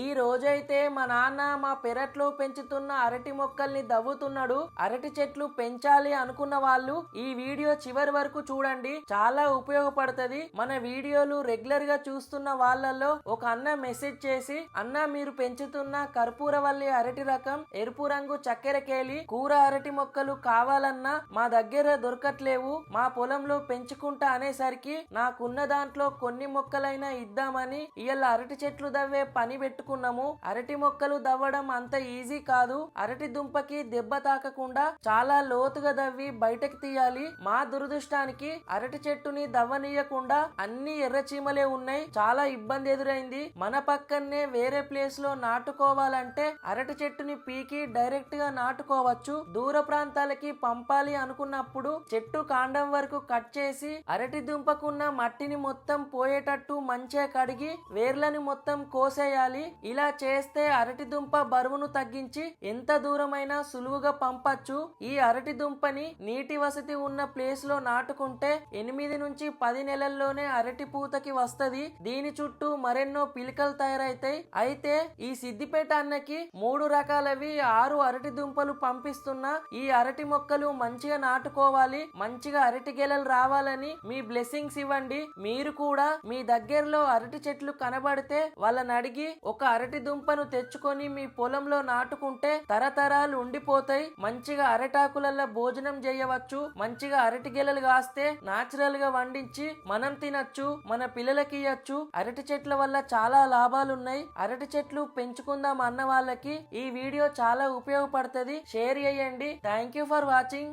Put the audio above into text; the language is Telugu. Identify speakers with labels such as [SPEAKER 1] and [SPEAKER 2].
[SPEAKER 1] ఈ రోజైతే మా నాన్న మా పెరట్లో పెంచుతున్న అరటి మొక్కల్ని దవ్వుతున్నాడు. అరటి చెట్లు పెంచాలి అనుకున్న వాళ్ళు ఈ వీడియో చివరి వరకు చూడండి. చాలా ఉపయోగపడుతది. మన వీడియోలు రెగ్యులర్గా చూస్తున్న వాళ్ళల్లో ఒక అన్న మెసేజ్ చేసి అన్న మీరు పెంచుతున్న కర్పూరవల్లి అరటి రకం ఎరుపు రంగు చక్కెర కేలి కూర అరటి మొక్కలు కావాలన్నా మా దగ్గర దొరకట్లేవు. మా పొలంలో పెంచుకుంటా అనేసరికి నాకున్న దాంట్లో కొన్ని మొక్కలైనా ఇద్దామని ఇవాళ అరటి చెట్లు దవ్వే పని పెట్టు పట్టుకున్నాము. అరటి మొక్కలు దవ్వడం అంత ఈజీ కాదు. అరటి దుంపకి దెబ్బ తాకకుండా చాలా లోతుగా దవ్వి బయటకు తీయాలి. మా దురదృష్టానికి అరటి చెట్టుని దవ్వనీయకుండా అన్ని ఎర్ర చీమలే ఉన్నాయి. చాలా ఇబ్బంది ఎదురైంది. మన పక్కనే వేరే ప్లేస్లో నాటుకోవాలంటే అరటి చెట్టుని పీకి డైరెక్ట్గా నాటుకోవచ్చు. దూర ప్రాంతాలకి పంపాలి అనుకున్నప్పుడు చెట్టు కాండం వరకు కట్ చేసి అరటి దుంపకున్న మట్టిని మొత్తం పోయేటట్టు మంచిగా కడిగి వేర్లని మొత్తం కోసేయాలి. ఇలా చేస్తే అరటి దుంప బరువును తగ్గించి ఎంత దూరమైనా సులువుగా పంపచ్చు. ఈ అరటి దుంపని నీటి వసతి ఉన్న ప్లేస్లో నాటుకుంటే ఎనిమిది నుంచి పది నెలల్లోనే అరటి పూతకి వస్తది. దీని చుట్టూ మరెన్నో పిలికలు తయారైతాయి. అయితే ఈ సిద్దిపేట అన్నకి మూడు రకాలవి ఆరు అరటి దుంపలు పంపిస్తున్నా. ఈ అరటి మొక్కలు మంచిగా నాటుకోవాలి మంచిగా అరటి గెలలు రావాలని మీ బ్లెస్సింగ్స్ ఇవ్వండి. మీరు కూడా మీ దగ్గరలో అరటి చెట్లు కనబడితే వాళ్ళని అడిగి ఒక అరటి దుంపను తెచ్చుకొని మీ పొలంలో నాటుకుంటే తరతరాలు ఉండిపోతాయి. మంచిగా అరటాకులలో భోజనం చేయవచ్చు మంచిగా అరటి గెలలు కాస్తే నాచురల్గా వండించి మనం తినచ్చు మన పిల్లలకి ఇయ్యచ్చు. అరటి చెట్ల వల్ల చాలా లాభాలు ఉన్నాయి అరటి చెట్లు పెంచుకుందాం అన్న వాళ్ళకి ఈ వీడియో చాలా ఉపయోగపడుతుంది. షేర్ చేయండి. Thank you for watching.